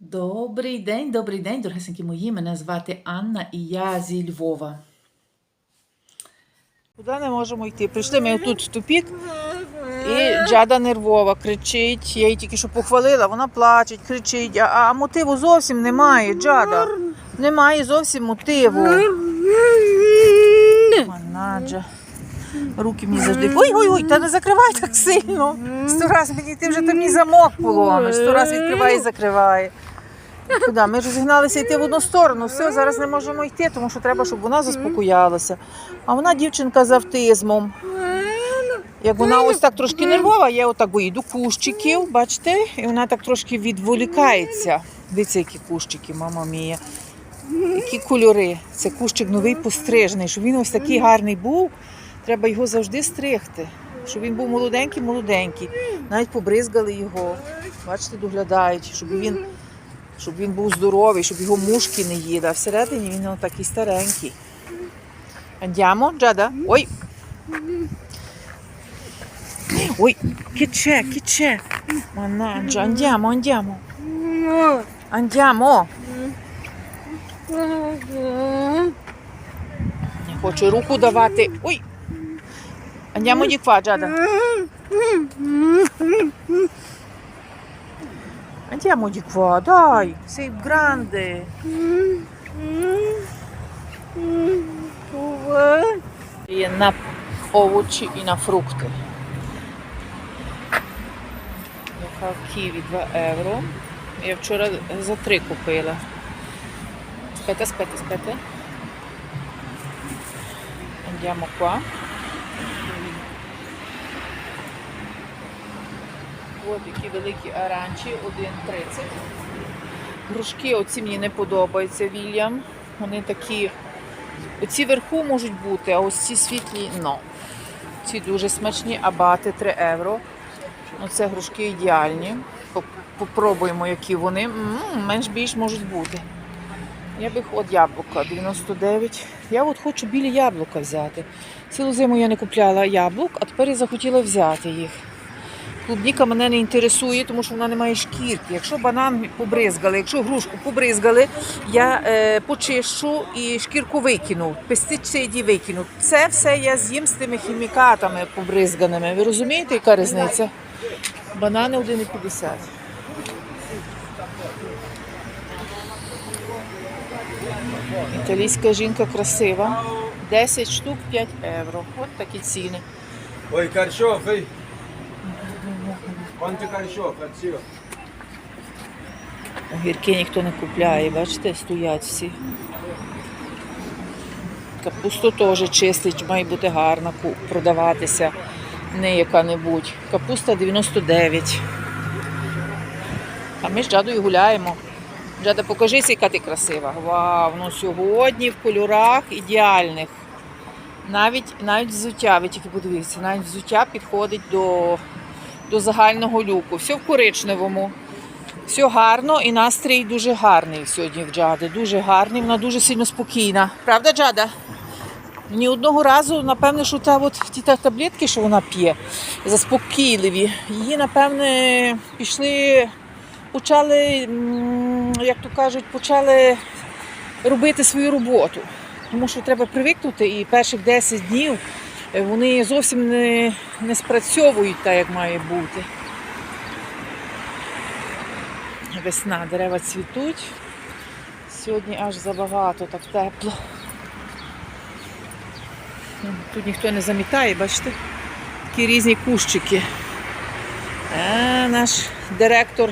Добрий день, добрий день, дорогесенькі мої. Мене звати Анна і я зі Львова. Куди не можемо йти? Прийшли ми тут в тупік, і Джада нервова, кричить. Я її тільки що похвалила, вона плаче, кричить, а, а мотиву зовсім немає, Джада. Немає зовсім мотиву. Манаджа. Руки мені завжди. Ой, ой, ой, та не закривай так сильно. Сто раз мені ти вже там мій замок поломиш, сто раз відкриває і закриває. Куди? Ми розігналися йти в одну сторону. Все, зараз не можемо йти, тому що треба, щоб вона заспокоялася. А вона дівчинка з автизмом. Як вона ось так трошки нервова, я отак бо кущиків, бачите, і вона так трошки відволікається. Дивіться, які кущики, мама мія. Які кольори. Це кущик новий пострижений, щоб він ось такий гарний був. Треба його завжди стригти. Щоб він був молоденький, молоденький. Навіть побризгали його. Бачите, доглядають, щоб він, щоб він був здоровий, щоб його мушки не їли. А всередині він такий старенький. Andiamo, Джада? Ой. Ой, киче, киче. Мананджа, andiamo, andiamo. Andiamo. Не хочу руку давати. Ой. Di qua, Giada. Andiamo di qua, dai, sei grande. І на овочі і на фрукти. Яка ківі 2 євро. Я вчора за 3 купила. Спете, спете, спете. Andiamo qua. Ось які великі аранчі, 1,30. Грушки оці мені не подобаються, Вільям. Вони такі. Оці вверху можуть бути, а ось ці світлі но. Ці дуже смачні, а бати 3 євро. Ну, це грушки ідеальні. Поп- Попробуємо, які вони. Менш більш можуть бути. Я би от яблука 99. Я от хочу білі яблука взяти. Цілу зиму я не купляла яблук, а тепер я захотіла взяти їх. Клубніка мене не інтересує, тому що вона не має шкірки. Якщо банан побризгали, якщо грушку побризгали, я е, почищу і шкірку викину, пестициді викину. Це все я з'їм з тими хімікатами побризганими. Ви розумієте, яка різниця? Банани 1,50. Італійська жінка красива. 10 штук 5 євро. От такі ціни. Quanti carciofi, zio? Огірки ніхто не купляє, бачите, стоять всі. Капусту теж чистить, має бути гарна продаватися, не яка-небудь. Капуста 99. А ми з Джадою гуляємо. Джада, покажися, яка ти красива. Вау, ну сьогодні в кольорах ідеальних. Навіть, навіть взуття, ви тільки подивіться, навіть взуття підходить до, до загального люку. Все в коричневому. Все гарно і настрій дуже гарний сьогодні в Джади. Дуже гарний, вона дуже сильно спокійна. Правда, Джада? Ні одного разу, напевне, що та от ті та таблетки, що вона п'є, заспокійливі, її, напевне, пішли, почали, як то кажуть, почали робити свою роботу. Тому що треба привикнути, і перших 10 днів вони зовсім не, не спрацьовують так, як має бути. Весна, дерева цвітуть. Сьогодні аж забагато, так тепло. Ну, Тут ніхто не замітає, бачите? Такі різні кущики. А, наш директор,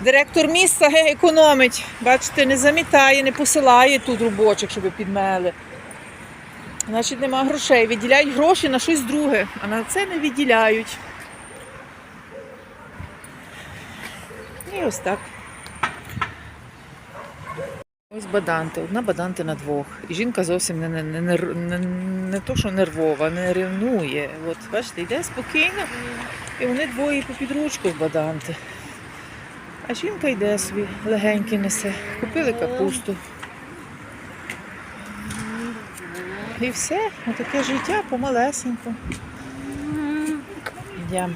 директор міста ге, економить. Бачите, не замітає, не посилає тут робочих, щоб підмели. Значить, нема грошей. Виділяють гроші на щось друге, а на це не виділяють. І ось так. Ось баданти, одна баданти на двох. І жінка зовсім не, не, не, не, не, не то, що нервова, не ревнує. От, бачите, йде спокійно, і вони двоє по підручку баданти. А жінка йде собі, легенько несе. Купили капусту. І все, отаке життя помалесенько. Йдемо.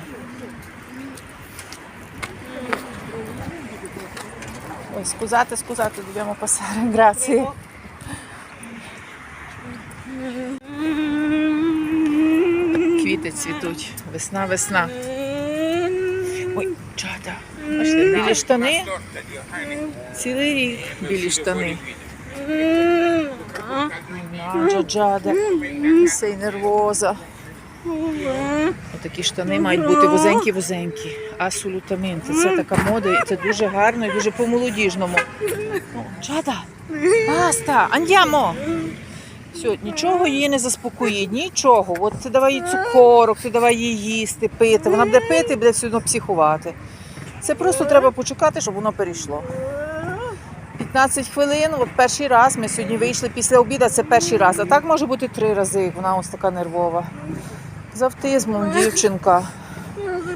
Ой, scusate, scusate, dobbiamo passare. Grazie. Квіти цвітуть. Весна, весна. Ой. Бачите, білі штани. Цілий рік білі штани. Наджа, джада. Сей нервоза. Отакі штани мають бути вузенькі-вузенькі. Асолютаменти. Це така мода, і це дуже гарно і дуже по-молодіжному. О, Джада, баста, андямо. Все, нічого її не заспокоїть, нічого. От ти давай їй цукорок, ти давай їй їсти, пити. Вона буде пити і буде все одно психувати. Це просто треба почекати, щоб воно перейшло. 15 хвилин, от перший раз ми сьогодні вийшли після обіду, це перший раз. А так може бути три рази, вона ось така нервова. З автизмом дівчинка.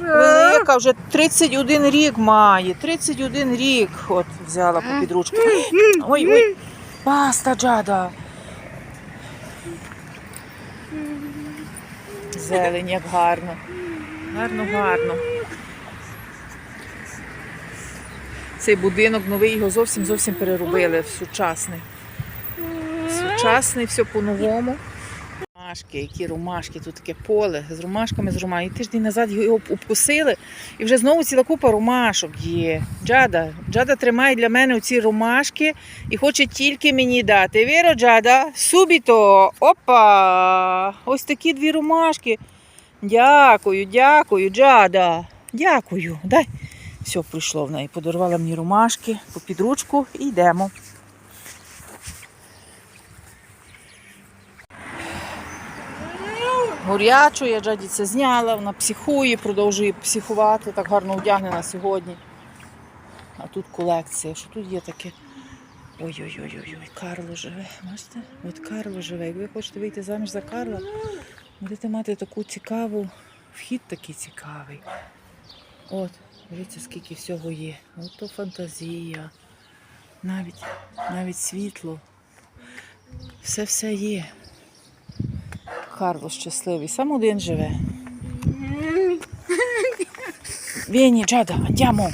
Велика, вже 31 рік має. 31 рік. От взяла по підручку. Ой, ой. Баста, Джада. Зелень, як гарно. Гарно, гарно. Цей будинок новий його зовсім зовсім переробили в сучасний. Сучасний, все по-новому. Ромашки, які ромашки, тут таке поле з ромашками, з ромашками. І тиждень назад його обкусили, і вже знову ціла купа ромашок є. Джада, Джада тримає для мене оці ромашки і хоче тільки мені дати. Віро, Джада? Субіто. Опа! Ось такі дві ромашки. Дякую, дякую, Джада. Дякую. Дай. Все, прийшло в неї. Подарувала мені ромашки по підручку і йдемо. Горячу, я Джаді це зняла, вона психує, продовжує психувати, так гарно одягнена сьогодні. А тут колекція. Що тут є таке? Ой-ой-ой, ой Карло живе. Бачите? От Карло живе. Як ви хочете вийти заміж за Карла, будете мати таку цікаву, вхід такий цікавий. От, дивіться, скільки всього є. От то фантазія, навіть, навіть світло. Все-все є. Карло щасливий, сам один живе. Vieni, Giada, andiamo.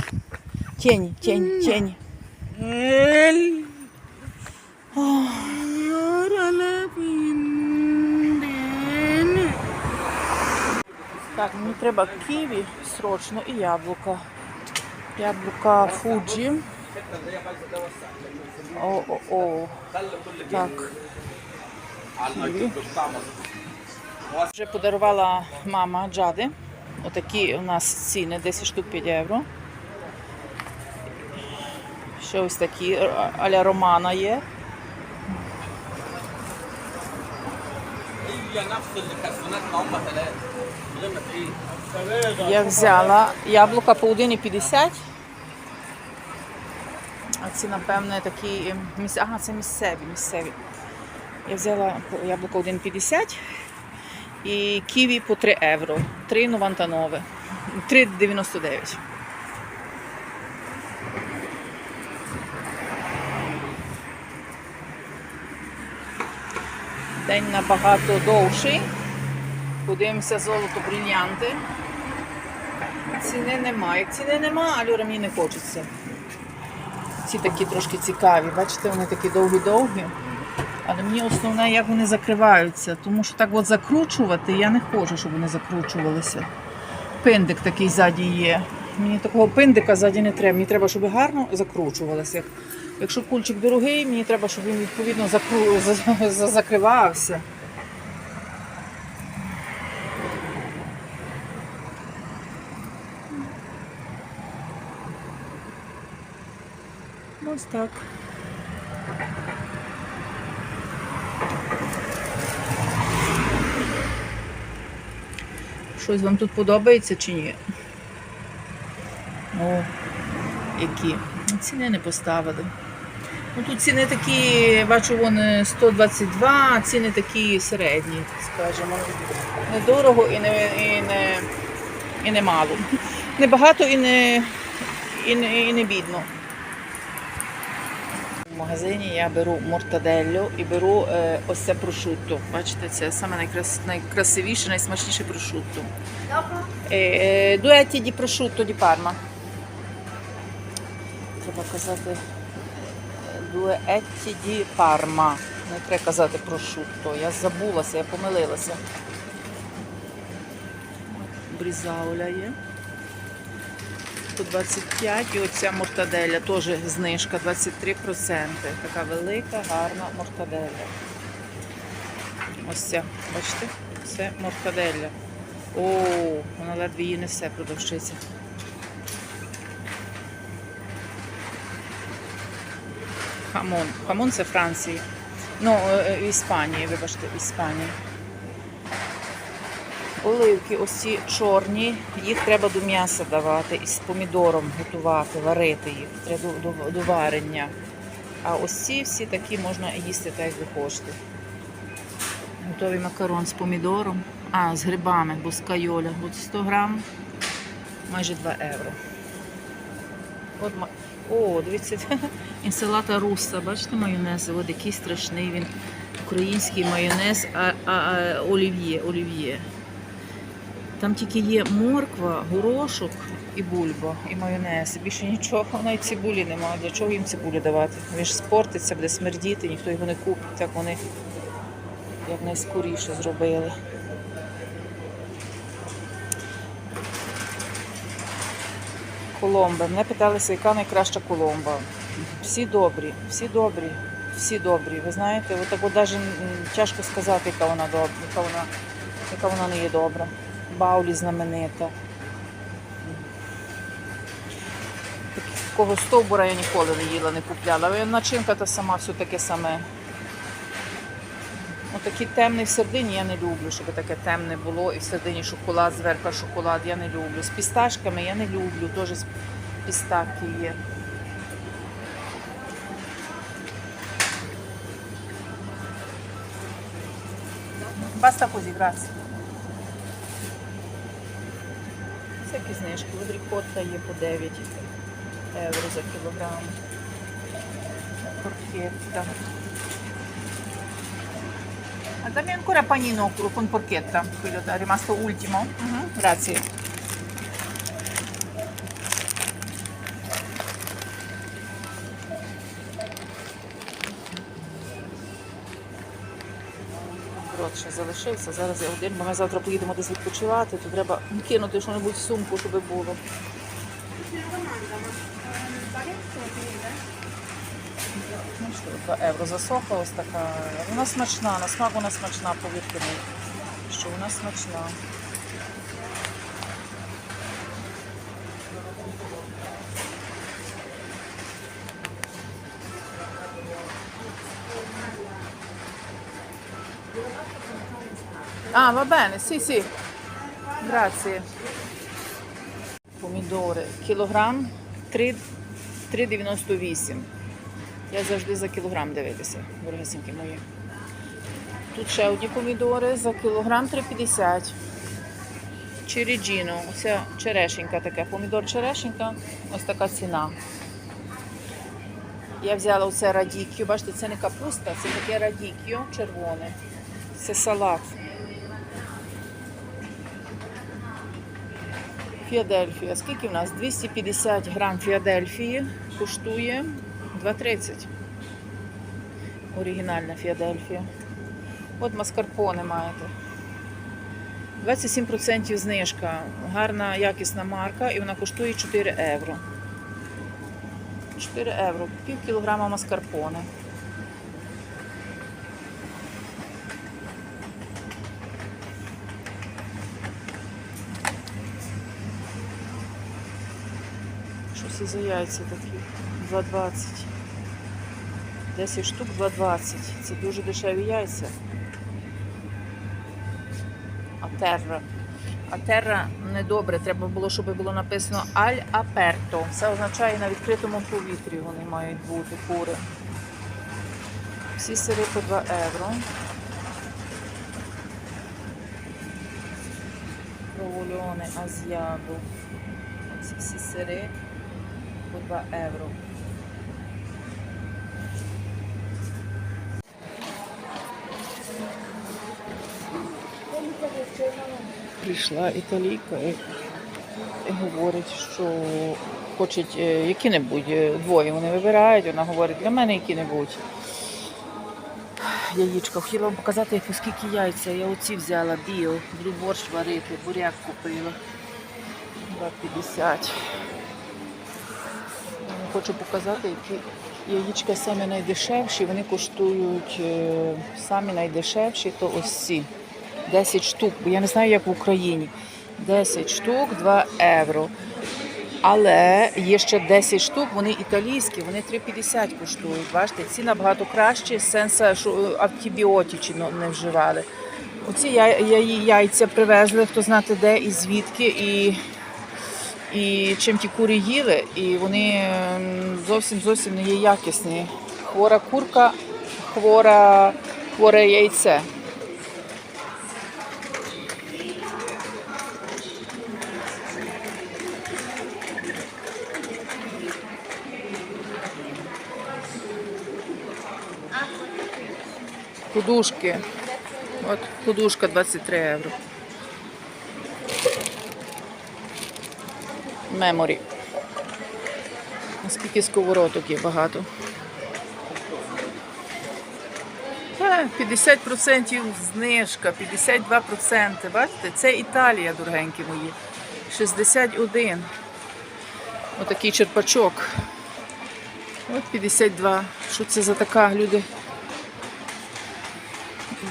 Tieni, tieni, tieni. Oh, так, мені треба ківі срочно і яблука. Яблука Фуджі. О, о, о. Так. Ківі. Вже подарувала мама Джади. Отакі у нас ціни 10 штук 5 євро. Ще ось такі аля Романа є. هي نفس الكرتونات ما هم ثلاثة من غير ما تعيد Я взяла яблука по 1,50. А ці, напевне, такі міс... Ага, це місцеві, місцеві. Я взяла по- яблуко 1,50 і ківі по 3 євро. 3,99. 3,99. День набагато довший. Подивимося золото брильянти. Ціни немає. Як ціни нема, Альора мені не хочеться. Ці такі трошки цікаві. Бачите, вони такі довгі-довгі. Але мені основне, як вони закриваються. Тому що так от закручувати я не хочу, щоб вони закручувалися. Пиндик такий ззаді є. Мені такого пиндика ззаді не треба. Мені треба, щоб гарно закручувалося. Якщо кульчик дорогий, мені треба, щоб він відповідно закру... за- за- закривався. Ось так. Щось вам тут подобається чи ні? О, які. Ціни не поставили. Ну, тут ціни такі, бачу, вони 122, а ціни такі середні, скажімо. Недорого і не, і не, і не мало. Не багато і не, і не, і не бідно. В магазині я беру мортаделлю і беру е, ось це прошутто. Бачите, це саме найкрас, найкрасивіше, найсмачніше прошутто. Е, е, дуеті ді прошутто ді парма. Треба казати дуеетті ді парма. Не треба казати прошутто. Я забулася, я помилилася. Брізауля є. 125 і оця мортаделя теж знижка 23%. Така велика, гарна мортаделя. Ось ця, бачите? Це мортаделя. О, вона ледве її несе продавщиця. Хамон. Хамон це Франції. Ну, е, е, Іспанії, вибачте, Іспанії. Оливки, ось чорні, їх треба до м'яса давати і з помідором готувати, варити їх. Треба до, до, до варення. А ось ці всі такі можна їсти так, як ви хочете. Готовий макарон з помідором. А, з грибами, бо з кайоля. От 100 грам, майже 2 євро. От, о, дивіться, інсалата руса. Бачите майонез? От який страшний він. Український майонез, а, а, а олів'є, олів'є. Там тільки є морква, горошок і бульба, і майонез. Більше нічого, навіть цибулі немає. Для чого їм цибулю давати? Він ж спортиться, буде смердіти, ніхто його не купить, так вони як найскоріше зробили. Коломба. Мене питалися, яка найкраща коломба. Всі добрі, всі добрі, всі добрі. Ви знаєте, от так от навіть тяжко сказати, яка вона добра, яка вона, яка вона не є добра. Баулі знаменита. Такого стовбура я ніколи не їла, не купляла. Начинка та сама все таке саме. Отакий темний в я не люблю, щоб таке темне було і в середині шоколад, зверху шоколад я не люблю. З пісташками я не люблю, теж пістаки є. Баста grazie. Всякі знижки. От рікотта є по 9 євро за кілограм. Порчетта. Dammi ancora panino con porchetta, quello è rimasto ultimo. Mhm, Grazie. Брод ще залишився. Зараз я один, бо ми завтра поїдемо десь відпочивати, то треба кинути щось в сумку, щоб було. 2 євро засохла ось така. Вона смачна, на смак вона смачна, повірте мені, що вона смачна. Ah, va bene, sì, sì. Grazie. Помідори. Кілограм 3 3,98. Я завжди за кілограм дивитися, дорогесенькі мої. Тут ще одні помідори за кілограм 3,50. Череджіно, оця черешенька така. Помідор черешенька, ось така ціна. Я взяла оце радікю. Бачите, це не капуста, це таке радікю червоне. Це салат. Філадельфія. Скільки в нас? 250 грам Філадельфії коштує 2,30. Оригінальна Філадельфія. От маскарпоне маєте. 27% знижка. Гарна якісна марка і вона коштує 4 євро. 4 євро. Пів кілограма маскарпоне. Що це за яйця такі? 2,20. 10 штук 2,20. Це дуже дешеві яйця. А терра. А терра недобре. Треба було, щоб було написано аль аперто. Це означає на відкритому повітрі вони мають бути кури. Всі сири по 2 євро. Провольоне, азіаду. Ці всі сири по 2 євро. Прийшла італійка і, говорить, що хочуть е, які-небудь е, двоє. Вони вибирають, вона говорить, для мене які-небудь. Яєчко. Хотіла вам показати, скільки яйця. Я оці взяла біо, буду борщ варити, буряк купила. 2,50. Хочу показати, які яєчка самі найдешевші. Вони коштують е, самі найдешевші, то ось ці. 10 штук, бо я не знаю, як в Україні. 10 штук, 2 євро. Але є ще 10 штук, вони італійські, вони 3,50 коштують. Бачите, ці набагато кращі, сенса, що е, антибіотичі не вживали. Оці я- я- яйця привезли, хто знати де і звідки, і, і чим ті кури їли, і вони ем, зовсім зовсім не є якісні. Хвора курка, хвора, хворе яйце. Подушки. От подушка 23 євро. Меморі. Скільки сковородок є багато. Е, 50% знижка, 52%. Бачите, це Італія, дорогенькі мої. 61. Отакий черпачок. От 52. Що це за така люди?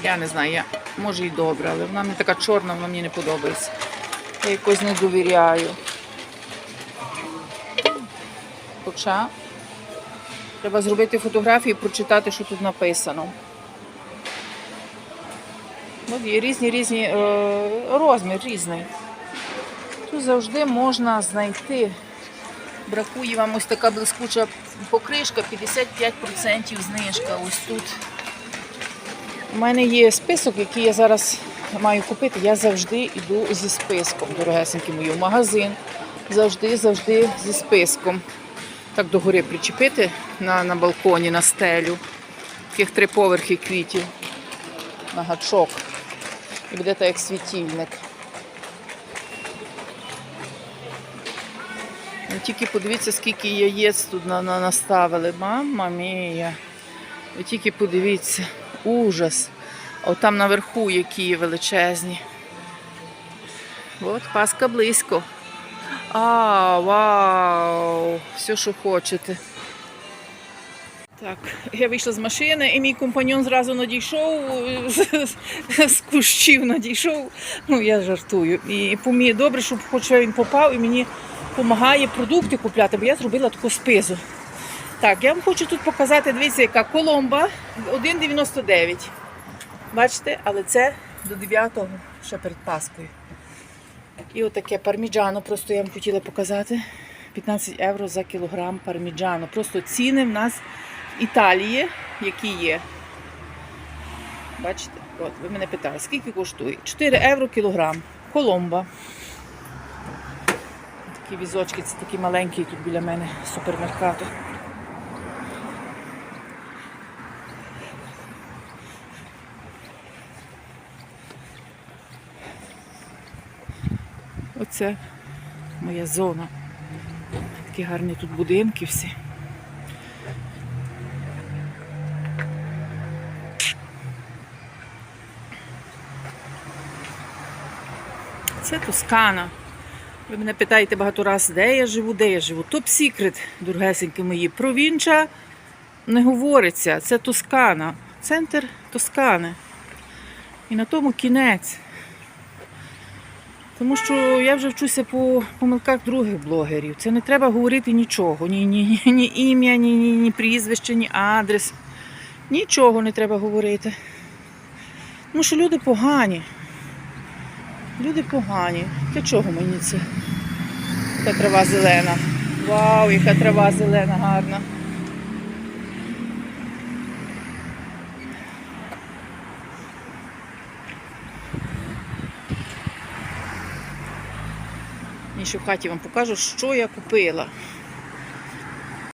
Я не знаю, я, може і добре, але вона мені така чорна, вона мені не подобається. Я якось не довіряю. Хоча треба зробити фотографію і прочитати, що тут написано. От є різні різні е, розмір різний. Тут завжди можна знайти. Бракує вам ось така блискуча покришка, 55% знижка. Ось тут. У мене є список, який я зараз маю купити. Я завжди йду зі списком, дорогесенькі мої, в магазин. Завжди, завжди зі списком. Так догори причепити на, на балконі, на стелю. Таких три поверхи квітів. На гачок. І буде так як світильник. Ну, Тільки подивіться, скільки яєць тут на, на, наставили. Мама мія. Ви тільки подивіться. Ужас. О, там наверху які величезні. От паска близько. А, вау! Все, що хочете. Так, я вийшла з машини, і мій компаньон зразу надійшов, з, кущів надійшов. Ну, я жартую. І помі добре, щоб хоч він попав і мені допомагає продукти купляти, бо я зробила таку спизу. Так, я вам хочу тут показати, дивіться, яка коломба 1,99. Бачите, але це до 9-го, ще перед Паскою. І отаке парміджано, просто я вам хотіла показати. 15 євро за кілограм парміджано. Просто ціни в нас в Італії, які є. Бачите, от ви мене питали, скільки коштує? 4 євро кілограм. Коломба. Такі візочки, це такі маленькі тут біля мене супермеркату. Оце моя зона. Такі гарні тут будинки всі. Це Тоскана. Ви мене питаєте багато разів, де я живу, де я живу. Топ Сікрет, дорогесенькі мої. Провінча не говориться. Це Тоскана. Центр Тоскани. І на тому кінець. Тому що я вже вчуся по помилках других блогерів. Це не треба говорити нічого. Ні, ні, ні, ні ім'я, ні, ні, ні прізвище, ні адрес. Нічого не треба говорити. Тому що люди погані. Люди погані. Для чого мені це? Яка трава зелена. Вау, яка трава зелена, гарна. Ще в хаті вам покажу, що я купила.